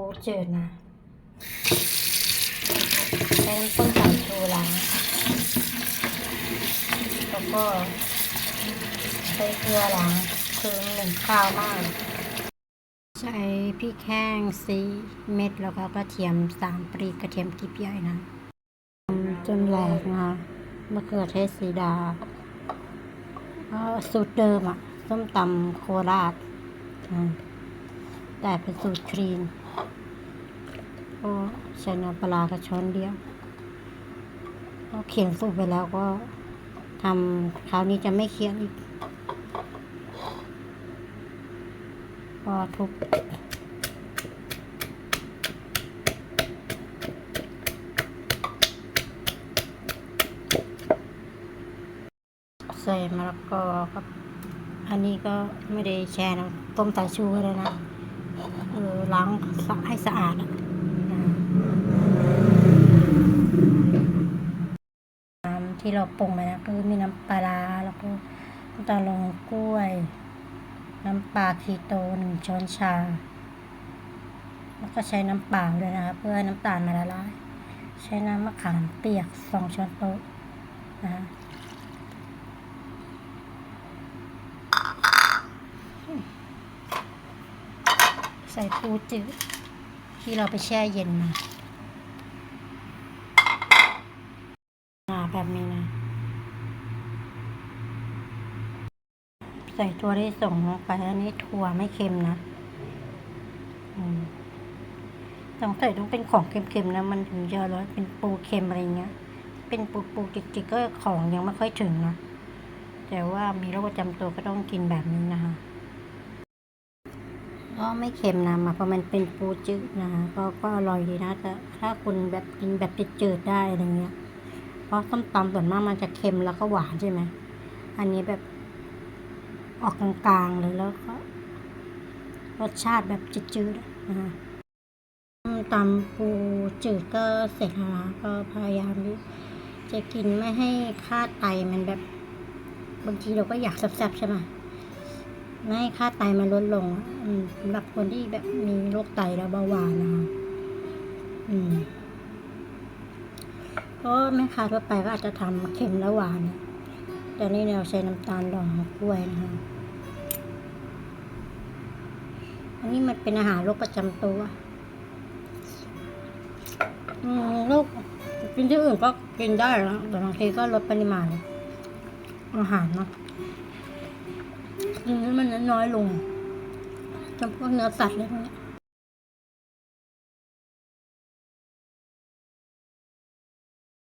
ปูจืดนะใช้น้ำส้มสายชูล้างแล้วก็ใช้เกลือล้างคือหนึ่งข้าวมาก ใช้พริกแห้งสีเม็ดแล้วก็กระเทียมสามปรีกระเทียมกริบใหญ่นะจนแหลกนะคะมะเขือเทศสีดาก็สูตรเดิมอะส้มตำโคราชแต่เป็นสูตรคลีน ก็ใช้น้ำปลากระช้อนเดียวก็เขียนสูตรไปแล้วก็ทำคราวนี้จะไม่เขียนอีกก็ทุบใส่มะละกอครับ อันนี้ก็ไม่ได้แช่นะต้มสาชูก็ได้นะ เออล้างสะให้สะอาดน้ำที่เราปรุงไปนะคือมีน้ำปลาแล้วก็น้ำตาลงกล้วย น้ำปลาคีโตหนึ่งช้อนชา แล้วก็ใช้น้ำเปล่าด้วยนะคะเพื่อน้ำตาลมาละลาย ใช้น้ำมะขามเปียกสองช้อนโต๊ะนะคะ ใส่ปูจืดที่เราไปแช่เย็นมาอ่าแบบนี้นะ ใส่ตัวที่ส่งลงไปอันนี้ถั่วไม่เค็มนะต้องใส่ต้องเป็นของเค็มๆนะ มันถึงจะอร่อยเป็นปูเค็มอะไรเงี้ย เป็นปูปูจิกๆก็ของยังไม่ค่อยถึงนะ แต่ว่ามีโรคประจำตัวก็ต้องกินแบบนี้นะคะ ก็ไม่เค็มนะมาเพราะมันเป็นปูจืดนะคะก็ก็อร่อยดีนะแต่ถ้าคุณแบบกินแบบจืดๆได้อะไรเงี้ยเพราะส้มตำส่วนมากมันจะเค็มแล้วก็หวานใช่ไหมอันนี้แบบออกกลางๆเลยแล้วก็รสชาติแบบจืดๆอะนะคะตำปูจืดก็เสร็จแล้วนะก็พยายามที่จะกินไม่ให้ค่าไตมันแบบ บางทีเราก็อยากแซ่บๆใช่ไหม ไม่ให้ค่าไตมันลดลงอืสำหรับคนที่แบบมีโรคไตแล้วเบาหวานนะคะอืมเพราะแม่ค้าทั่วไปก็อาจจะทำเค็มและหวานแต่นี่เราใช้น้ำตาลดองกล้วยนะคะอันนี้มันเป็นอาหารโรคประจำตัวอืมโรคกินที่อื่นก็กินได้แล้วแต่บางทีก็ลดปริมาณอาหารเนาะ กินให้มันน้อยลงจำพวกเนื้อสัตว์อะไรพวกนี้